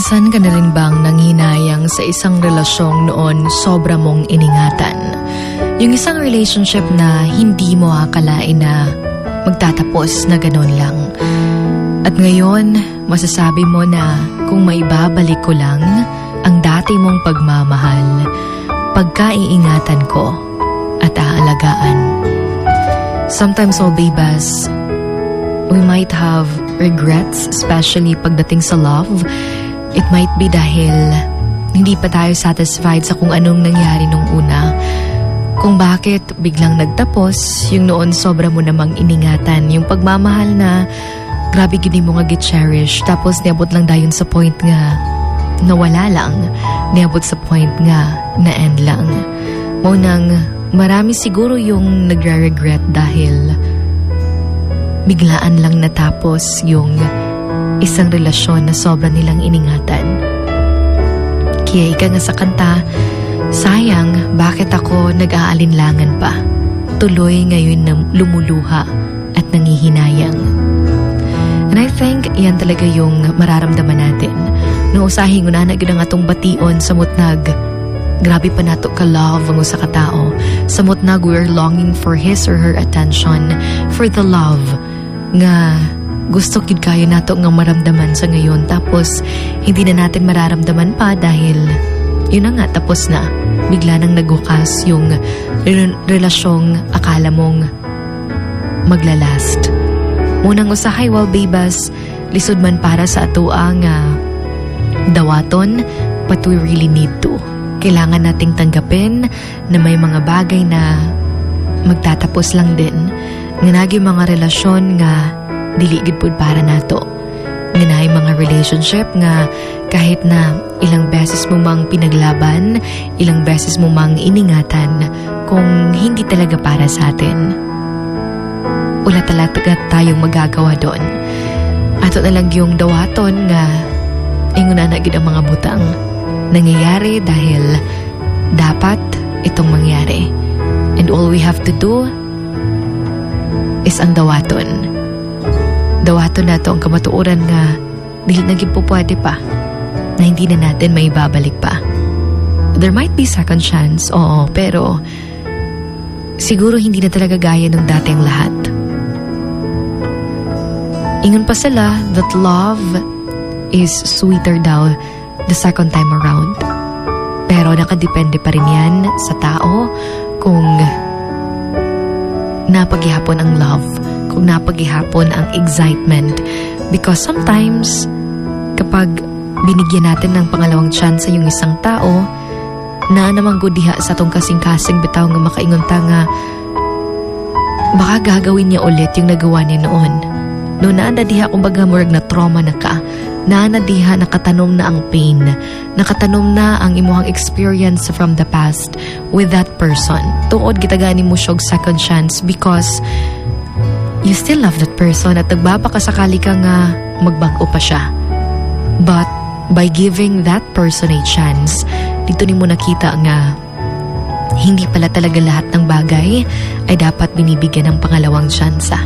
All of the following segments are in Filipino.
Minsan ka na rin bang nanghinayang sa isang relasyong noon sobra mong iningatan? Yung isang relationship na hindi mo akalain na magtatapos na ganun lang. At ngayon, masasabi mo na kung maibabalik ko lang ang dati mong pagmamahal, pagkaiingatan ko at aalagaan. Sometimes, oh babas, we might have regrets, especially pagdating sa love. It might be dahil hindi pa tayo satisfied sa kung anong nangyari nung una. Kung bakit biglang nagtapos, yung noon sobra mo namang iningatan, yung pagmamahal na grabe gini mo nga cherish tapos niabot lang dayon sa point nga nawala lang, niabot sa point nga na end lang. Mo nang marami siguro yung nagre-regret dahil biglaan lang natapos yung isang relasyon na sobra nilang iningatan. Kaya ika nga sa kanta, sayang bakit ako nag-aalinlangan pa. Tuloy ngayon na lumuluha at nangihinayang. And I think yan talaga yung mararamdaman natin. No usahin ko na na ang atong bation sa mutnag. Grabe pa nato ka love ang usa ka tao. Sa mutnag we're longing for his or her attention, for the love nga gusto kid kayo nato nga maramdaman sa ngayon tapos hindi na natin mararamdaman pa dahil yun na nga tapos na. Bigla nang nagwakas yung re- relasyong akala mong maglalast. Munang usahay while babas lisod man para sa ato ang ah, dawaton but we really need to. Kailangan nating tanggapin na may mga bagay na magtatapos lang din. Nga mga relasyon nga dili gid pud para nato. Nga naay mga relationship nga kahit na ilang beses mo mang pinaglaban ilang beses mo mang iningatan kung hindi talaga para sa atin. Wala talaga tayong magagawa doon. Ato na lang yung dawaton nga ingon na gid ang mga butang. Nangyayari dahil dapat itong mangyari. And all we have to do is ang dawaton. Dawaton na to ang kamatuoran nga dili na gid po pwede pa na hindi na natin may babalik pa. There might be second chance, oo, pero siguro hindi na talaga gaya ng dating lahat. Ingon pa sila that love is sweeter daw the second time around. Pero nakadepende pa rin yan sa tao kung napaghihapon ang love, kung napaghihapon ang excitement. Because sometimes, kapag binigyan natin ng pangalawang chance yung isang tao, na namang gudiha sa tong kasing-kasing bitaw nga makaingon ta nga baka gagawin niya ulit yung nagawa niya noon. No naanda diha kumbaga murag na trauma na ka, naana diha nakatanom na ang pain, nakatanom na ang imuhang experience from the past with that person. Tuod gitagani mo siyog second chance because you still love that person at nagbabakasakali ka nga magbago pa siya. But by giving that person a chance, dito ni mo nakita nga hindi pala talaga lahat ng bagay ay dapat binibigyan ng pangalawang tsansa.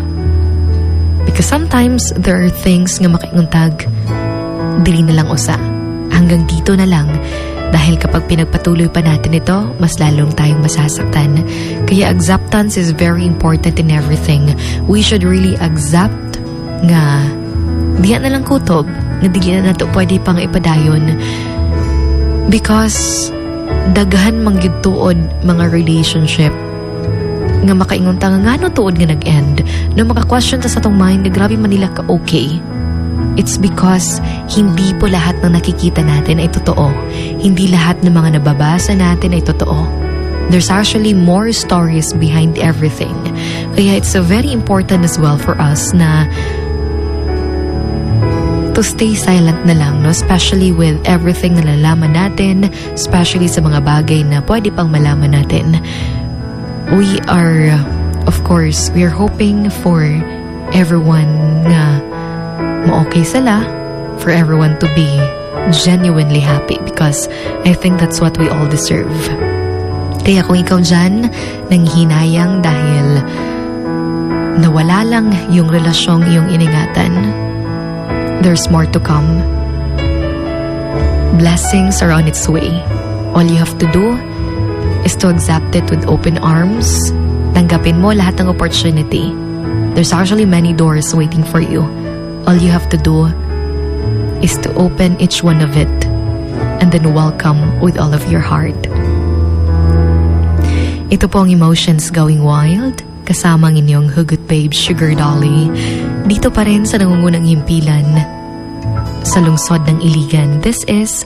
Because sometimes there are things nga makainguntag, dili na lang usa. Hanggang dito na lang dahil kapag pinagpatuloy pa natin ito, mas lalong tayong masasaktan. Kaya acceptance is very important in everything. We should really accept nga diya na lang kutob nga dili na nato pwede pang ipadayon because daghan mangyud tuod mga relationship nga makaingon ta nga ngano tuod nga nag-end no maka-question ta sa tong mind grabe man nila ka okay It's because hindi po lahat ng nakikita natin ay totoo. Hindi lahat ng mga nababasa natin ay totoo. There's actually more stories behind everything. Kaya it's so very important as well for us na to stay silent na lang, no? Especially with everything na nalalaman natin, especially sa mga bagay na pwede pang malaman natin. We are, of course, we are hoping for everyone nga ma-okay sila, for everyone to be genuinely happy because I think that's what we all deserve. Kaya kung ikaw dyan, nanghihinayang dahil nawala lang yung relasyong iyong iningatan, there's more to come. Blessings are on its way. All you have to do is to accept it with open arms. Tanggapin mo lahat ng opportunity. There's actually many doors waiting for you. All you have to do is to open each one of it and then welcome with all of your heart. Ito po ang emotions going wild kasama ang inyong hugot babe Sugar Dolly dito pa rin sa nangungunang himpilan sa lungsod ng Iligan. This is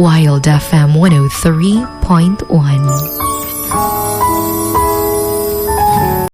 Wild FM 103.1.